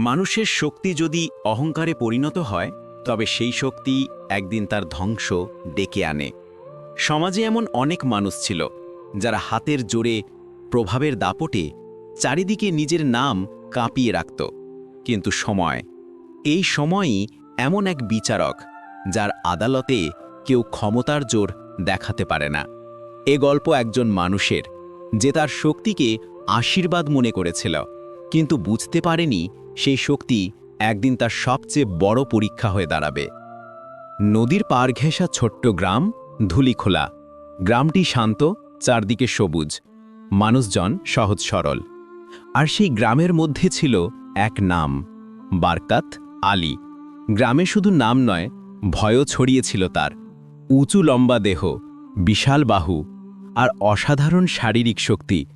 মানুষের শক্তি যদি অহংকারে পরিণত হয়, তবে সেই শক্তি একদিন তার ধ্বংস ডেকে আনে। সমাজে এমন অনেক মানুষ ছিল, যারা হাতের জোরে প্রভাবের দাপটে চারিদিকে নিজের নাম কাঁপিয়ে রাখত। কিন্তু সময়, এই সময়ই এমন এক বিচারক, যার আদালতে কেউ ক্ষমতার জোর দেখাতে পারে না। এ গল্প একজন মানুষের, যে তার শক্তিকে আশীর্বাদ মনে করেছিল, কিন্তু বুঝতে পারেনি সেই শক্তি একদিন তার সবচেয়ে বড় পরীক্ষা হয়ে দাঁড়াবে। নদীর পার ঘেঁষা ছোট্ট গ্রাম ধুলিখোলা। গ্রামটি শান্ত, চারদিকে সবুজ। মানুষজন সহজ সরল। আর সেই গ্রামের মধ্যে ছিল এক নাম, বারকাত আলী। গ্রামে শুধু নাম নয়, ভয়ও ছড়িয়েছিল তার। উঁচু লম্বা দেহ, বিশাল বাহু, আর অসাধারণ শারীরিক শক্তি।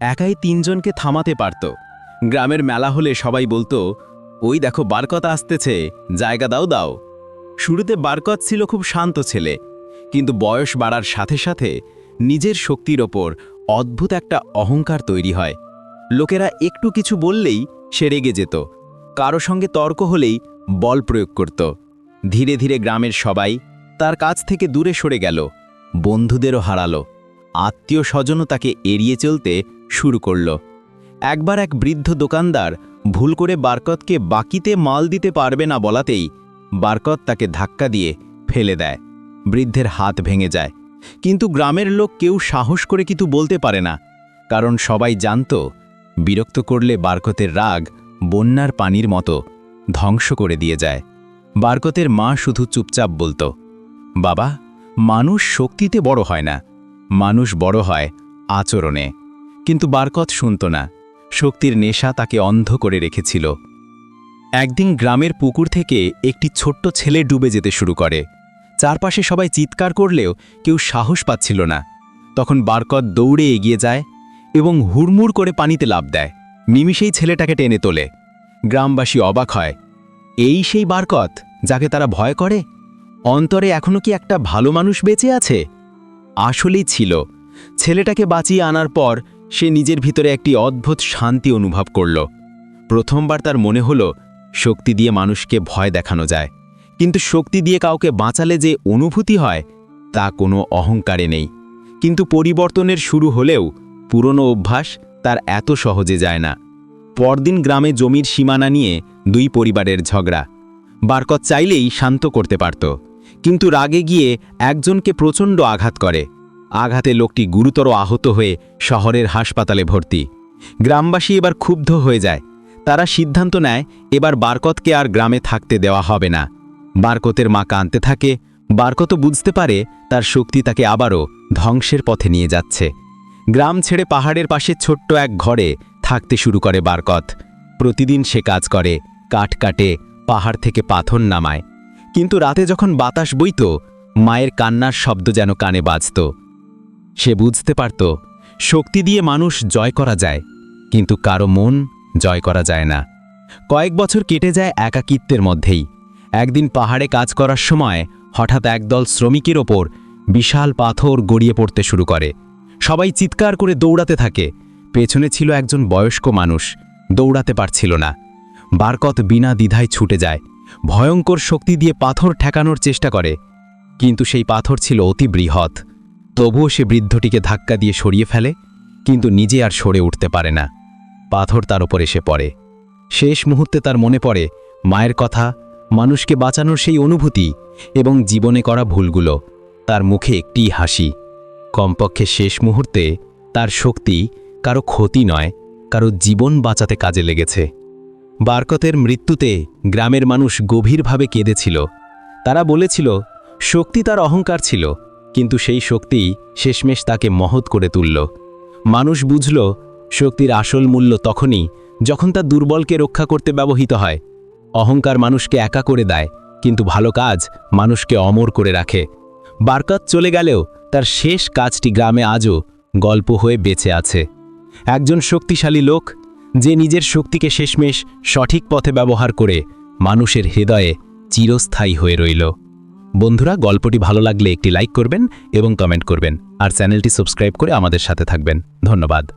একাই তিনজনকে থামাতে পারত। গ্রামের মেলা হলে সবাই বলতো, ওই দেখো বারকত আসতেছে, জায়গা দাও দাও। শুরুতে বারকত ছিল খুব শান্ত ছেলে, কিন্তু বয়স বাড়ার সাথে সাথে নিজের শক্তির ওপর অদ্ভুত একটা অহংকার তৈরি হয়। লোকেরা একটু কিছু বললেই সে রেগে যেত, কারও সঙ্গে তর্ক হলেই বল প্রয়োগ করত। ধীরে ধীরে গ্রামের সবাই তার কাছ থেকে দূরে সরে গেল, বন্ধুদেরও হারালো আত্মীয় স্বজনও তাকে এড়িয়ে চলতে শুরু করল। একবার এক বৃদ্ধ দোকানদার ভুল করে বারকতকে বাকিতে মাল দিতে পারবে না বলাতেই বারকত তাকে ধাক্কা দিয়ে ফেলে দেয়। বৃদ্ধের হাত ভেঙে যায়। কিন্তু গ্রামের লোক কেউ সাহস করে কিছু বলতে পারে না। কারণ সবাই জানত, বিরক্ত করলে বারকতের রাগ বন্যার পানির মতো ধ্বংস করে দিয়ে যায়। বারকতের মা শুধু চুপচাপ বলত, বাবা, মানুষ শক্তিতে বড় হয় না। মানুষ বড় হয় আচরণে। কিন্তু বারকত শুনত না। শক্তির নেশা তাকে অন্ধ করে রেখেছিল। একদিন গ্রামের পুকুর থেকে একটি ছোট্ট ছেলে ডুবে যেতে শুরু করে। চারপাশে সবাই চিৎকার করলেও কেউ সাহস পাচ্ছিল না। তখন বারকত দৌড়ে এগিয়ে যায় এবং হুড়মুড় করে পানিতে লাভ দেয়। নিমিষেই ছেলেটাকে টেনে তোলে। গ্রামবাসী অবাক হয়, এই সেই বারকত যাকে তারা ভয় করে? অন্তরে এখনও কি একটা ভালো মানুষ বেঁচে আছে? আসলেই ছিল। ছেলেটাকে বাঁচিয়ে আনার পর সে নিজের ভিতরে একটি অদ্ভুত শান্তি অনুভব করল। প্রথমবার তার মনে হলো, শক্তি দিয়ে মানুষকে ভয় দেখানো যায়। কিন্তু শক্তি দিয়ে কাউকে বাঁচালে যে অনুভূতি হয়, তা কোনো অহংকারে নেই। কিন্তু পরিবর্তনের শুরু হলেও, পুরনো অভ্যাস তার এত সহজে যায় না। পরদিন গ্রামে জমির সীমানা নিয়ে দুই পরিবারের ঝগড়া। বারকত চাইলেই শান্ত করতে পারত, কিন্তু রাগে গিয়ে একজনকে প্রচণ্ড আঘাত করে। আঘাতে লোকটি গুরুতর আহত হয়ে শহরের হাসপাতালে ভর্তি। গ্রামবাসী এবার ক্ষুব্ধ হয়ে যায়। তারা সিদ্ধান্ত নেয়, এবার বারকতকে আর গ্রামে থাকতে দেওয়া হবে না। বারকতের মা কাঁদতে থাকে। বারকত বুঝতে পারে, তার শক্তি তাকে আবারও ধ্বংসের পথে নিয়ে যাচ্ছে। গ্রাম ছেড়ে পাহাড়ের পাশে ছোট্ট এক ঘরে থাকতে শুরু করে বারকত। প্রতিদিন সে কাজ করে, কাঠ কাটে, পাহাড় থেকে পাথর নামায়। কিন্তু রাতে যখন বাতাস বইত, মায়ের কান্নার শব্দ যেন কানে বাজত। সে বুঝতে পারত, শক্তি দিয়ে মানুষ জয় করা যায়, কিন্তু কারও মন জয় করা যায় না। কয়েক বছর কেটে যায় একাকিত্বের মধ্যেই। একদিন পাহাড়ে কাজ করার সময় হঠাৎ একদল শ্রমিকের ওপর বিশাল পাথর গড়িয়ে পড়তে শুরু করে। সবাই চিৎকার করে দৌড়াতে থাকে। পেছনে ছিল একজন বয়স্ক মানুষ, দৌড়াতে পারছিল না। বারকত বিনা দ্বিধায় ছুটে যায়, ভয়ঙ্কর শক্তি দিয়ে পাথর ঠেকানোর চেষ্টা করে। কিন্তু সেই পাথর ছিল অতি বৃহৎ। তবুও সে বৃদ্ধটিকে ধাক্কা দিয়ে সরিয়ে ফেলে, কিন্তু নিজে আর সরে উঠতে পারে না। পাথর তার ওপর এসে পড়ে। শেষ মুহূর্তে তার মনে পড়ে, মায়ের কথা, মানুষকে বাঁচানোর সেই অনুভূতি এবং জীবনে করা ভুলগুলো, তার মুখে একটি হাসি। কমপক্ষে শেষ মুহূর্তে তার শক্তি কারও ক্ষতি নয়, কারও জীবন বাঁচাতে কাজে লেগেছে। বারকতের মৃত্যুতে গ্রামের মানুষ গভীরভাবে কেঁদেছিল। তারা বলেছিল, শক্তি তার অহংকার ছিল কিন্তু সেই শক্তি শেষমেশ তাকে মহৎ করে তুলল। মানুষ বুঝল, শক্তির আসল মূল্য তখনই যখন তা দুর্বলকে রক্ষা করতে ব্যবহৃত হয়। অহংকার মানুষকে একা করে দেয়, কিন্তু ভালো কাজ মানুষকে অমর করে রাখে। বারকত চলে গেলেও তার শেষ কাজটি গ্রামে আজও গল্প হয়ে বেঁচে আছে। একজন শক্তিশালী লোক, যে নিজের শক্তিকে শেষমেশ সঠিক পথে ব্যবহার করে মানুষের হৃদয়ে চিরস্থায়ী হয়ে রইল। বন্ধুরা, গল্পটি ভালো লাগলে একটি লাইক করবেন এবং কমেন্ট করবেন। আর চ্যানেলটি সাবস্ক্রাইব করে আমাদের সাথে থাকবেন। ধন্যবাদ।